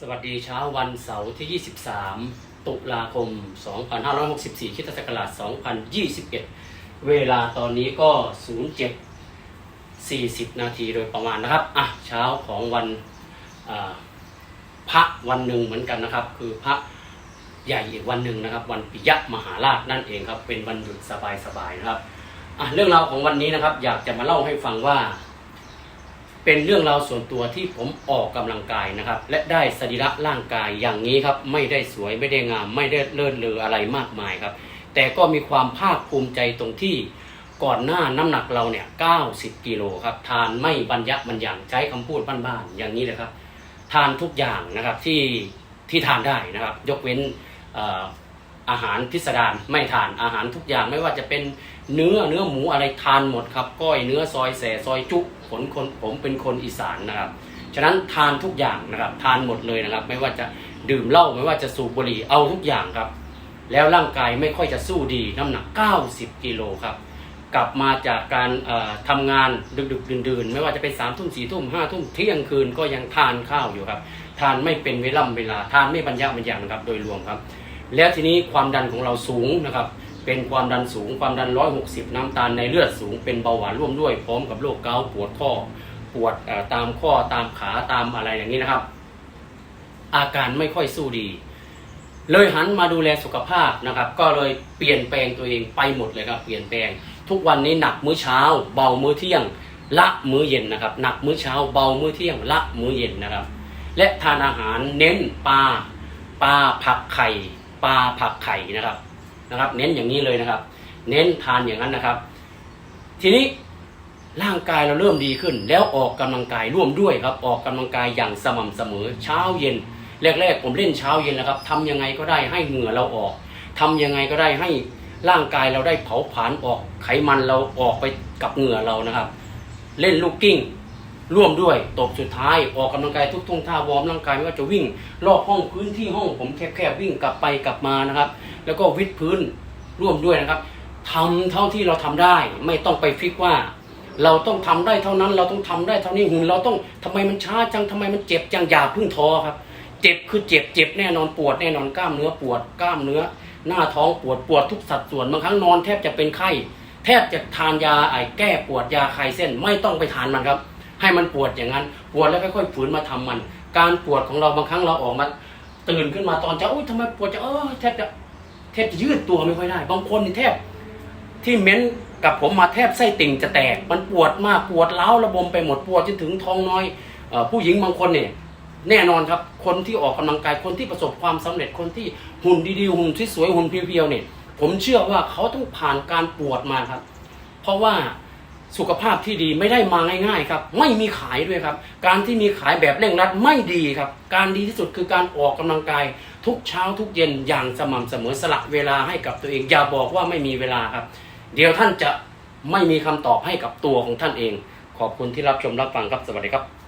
สวัสดีเช้าวันเสาร์ที่ 23 ตุลาคม 2564คิตศักราช2021 เวลาตอนนี้ก็ 07 40 นาทีโดยประมาณนะครับ อะ เช้าของวันพระวันหนึ่งเหมือนกันนะครับ คือพระใหญ่อีกวันหนึ่งนะครับ วันปิยมหาราชนั่นเองครับ เป็นวันหยุดสบายๆนะครับ อะ เรื่องราวของวันนี้นะครับ อยากจะมาเล่าให้ฟังว่า เป็นเรื่องราวส่วนตัวที่ผมออกกำลังกายนะครับ และได้สรีระร่างกายอย่างนี้ครับ ไม่ได้สวยไม่ได้งาม ไม่ได้เลิศเลออะไรมากมายครับ แต่ก็มีความภาคภูมิใจตรงที่ก่อนหน้าน้ำหนักเราเนี่ย90กิโลครับทานไม่บรรยับบรรยังใช้คำพูดบ้านๆอย่างนี้เลยครับ ทานทุกอย่างนะครับที่ที่ทานได้นะครับ ยกเว้น อาหารพิสดารไม่ทานอาหารทุกอย่างไม่ว่าจะเป็นเนื้อเนื้อหมูอะไรทานหมดครับก้อยเนื้อซอยแสซอยจุผลคนผมเป็นคนอีสานนะครับ ฉะนั้นทานทุกอย่างนะครับทานหมดเลยนะครับ ไม่ว่าจะดื่มเหล้าไม่ว่าจะสูบบุหรี่เอาทุกอย่างครับ แล้วร่างกายไม่ค่อยจะสู้ดีน้ำหนัก 90กิโลครับกลับมาจากการเอ่อทำงานดึกๆดื่นๆ ไม่ว่าจะเป็นสามทุ่มสี่ทุ่มห้าทุ่มเที่ยงคืนก็ยังทานข้าวอยู่ครับ ทานไม่เป็นเวล่ำเวลาทานไม่บรรยะบรรยังครับโดยรวมครับ แล้วทีนี้ความดันของเราสูงนะครับ เป็นความดันสูงความดัน 160 น้ำตาลในเลือดสูง เป็นเบาหวานร่วมด้วย พร้อมกับโรคเกาต์ปวดข้อ ปวดตามข้อตามขาตามอะไรอย่างนี้นะครับ อาการไม่ค่อยสู้ดี เลยหันมาดูแลสุขภาพนะครับ ก็เลยเปลี่ยนแปลงตัวเองไปหมดเลยครับ เปลี่ยนแปลง ทุกวันนี้หนักมื้อเช้า เบามื้อเที่ยง ละมื้อเย็นนะครับ หนักมื้อเช้า เบามื้อเที่ยง ละมื้อเย็นนะครับ และทานอาหารเน้นปลาปลาผักไข่ ปลาผักไข่นะครับนะครับ เน้นอย่างนี้เลยนะครับ เน้นทานอย่างนั้นนะครับ ทีนี้ร่างกายเราเริ่มดีขึ้น แล้วออกกำลังกายร่วมด้วยครับ ออกกำลังกายอย่างสม่ำเสมอ เช้าเย็นแรกๆผมเล่นเช้าเย็นนะครับทำยังไงก็ได้ให้เหงื่อเราออกทำยังไงก็ได้ให้ร่างกายเราได้เผาผลาญออกไขมันเราออกไปกับเหงื่อเรานะครับ เล่นลูกกิ้ง ร่วมด้วยตบสุดท้ายออกกำลังกายทุกท่วงท่าวอร์มร่างกายไม่ว่าจะวิ่งรอบห้องพื้นที่ห้องผมแคบๆวิ่งกลับไปกลับมานะครับ แล้วก็วิดพื้นร่วมด้วยนะครับทำเท่าที่เราทำได้ ไม่ต้องไปฟิกว่า เราต้องทำได้เท่านั้น เราต้องทำได้เท่านี้หุ่นเราต้องทำไมมันช้าจังทำไมมันเจ็บจังอย่าพึ่งท้อครับ เจ็บคือเจ็บเจ็บแน่นอนปวดแน่นอนกล้ามเนื้อปวดกล้ามเนื้อ หน้าท้องปวดปวดทุกสัดส่วนบางครั้งนอนแทบจะเป็นไข้ แทบจะทานยาไอแก้ปวดยาคลายเส้นไม่ต้องไปทานมันครับ ให้มันปวดอย่างนั้น ปวดแล้วค่อยๆฝืนมาทำมัน การปวดของเราบางครั้งเราออกมา ตื่นขึ้นมาตอนเช้าอุ้ยทำไมปวดจะเออแทบจะแทบจะยืดตัวไม่ค่อยได้ บางคนนี่แทบที่เม้นกับผมมาแทบไส้ติ่งจะแตก มันปวดมากปวดเล้าระบมไปหมดปวดจนถึงท้องน้อยอผู้หญิงบางคนเนี่ยแน่นอนครับ คนที่ออกกำลังกายคนที่ประสบความสำเร็จคนที่หุ่นดีๆหุ่นที่สวยหุ่นเพียวๆเนี่ย ผมเชื่อว่าเขาต้องผ่านการปวดมาครับ เพราะว่า สุขภาพที่ดีไม่ได้มาง่ายๆครับ ไม่มีขายด้วยครับ การที่มีขายแบบเร่งรัดไม่ดีครับ การดีที่สุดคือการออกกำลังกาย ทุกเช้าทุกเย็นอย่างสม่ำเสมอสละเวลาให้กับตัวเอง อย่าบอกว่าไม่มีเวลาครับ เดี๋ยวท่านจะไม่มีคำตอบให้กับตัวของท่านเอง ขอบคุณที่รับชมรับฟังครับสวัสดีครับ